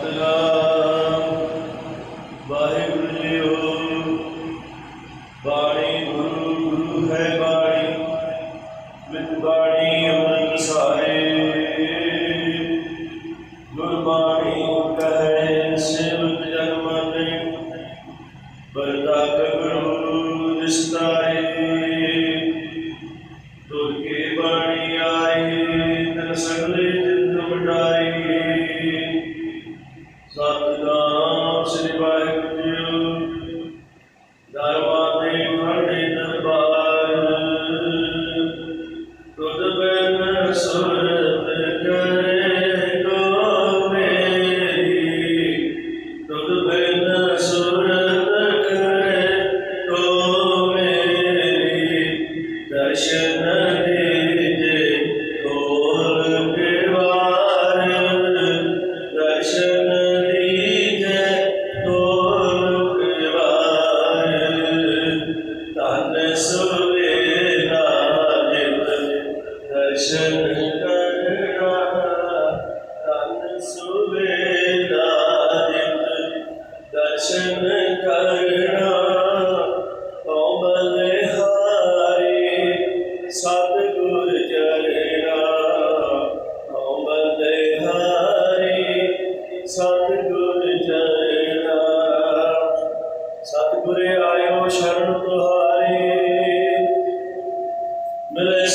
ਸਤਨਾਮ। ਵਾਹਿਗੁਰੂ ਮਿਲੇ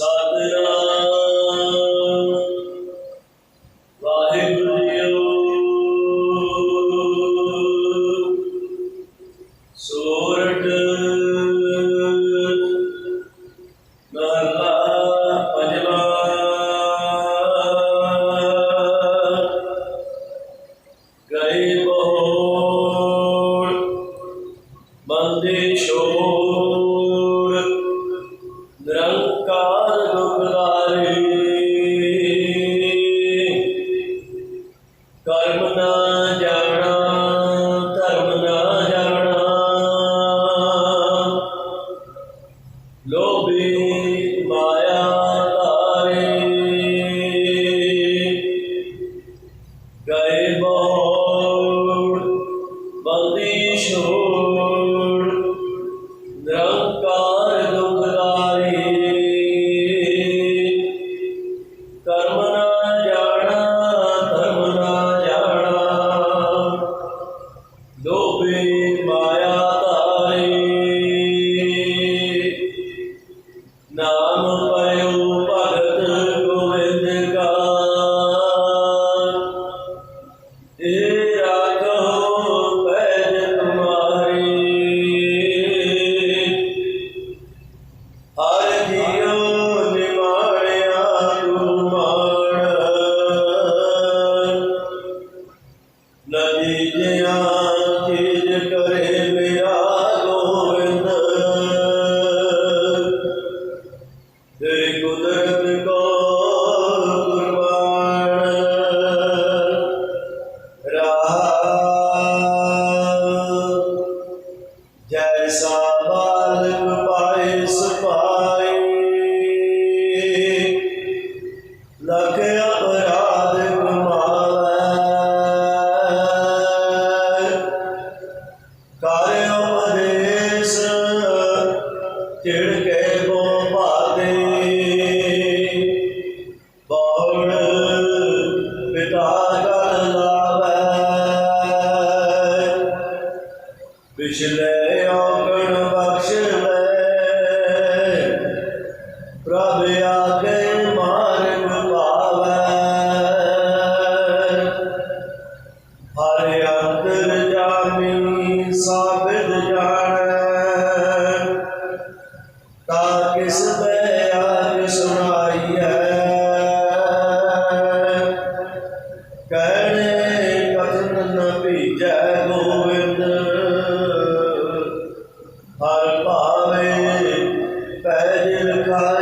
ਸਤਨਾਮ ਨਦੀ ਜਿਆ ਚੀਜ ਕਰੇ Oh. ਕਾ ਕਿਸ ਮੈਂ ਆਗ ਸੁਣਾਈ ਹੈ ਕਹਿਣੇ ਕਥਨ ਨ ਭੀਜੈ ਗੋਵਿੰਦ ਹਰ ਭਾਵੇ ਪੈਜ ਲਖਾਏ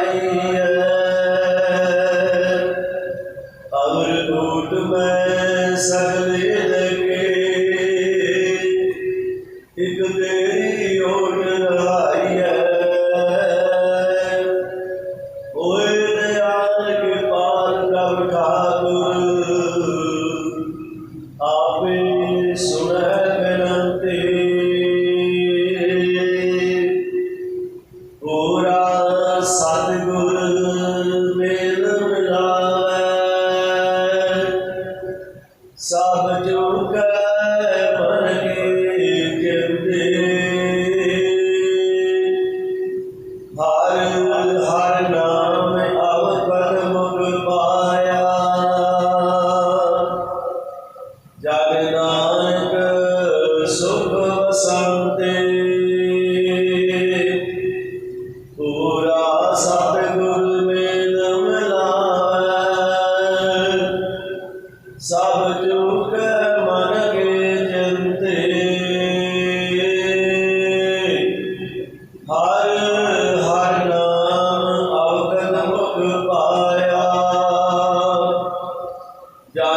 ਮੇਲ ਮਿਲਾਵੇ। ਸਭ ਜੋ ਕੈ ਮਨ ਕੇ ਜਿੰਦੇ ਹਰ ਹਰ ਨਾਮ ਅਵ ਪਰਮ ਗੁਰੂ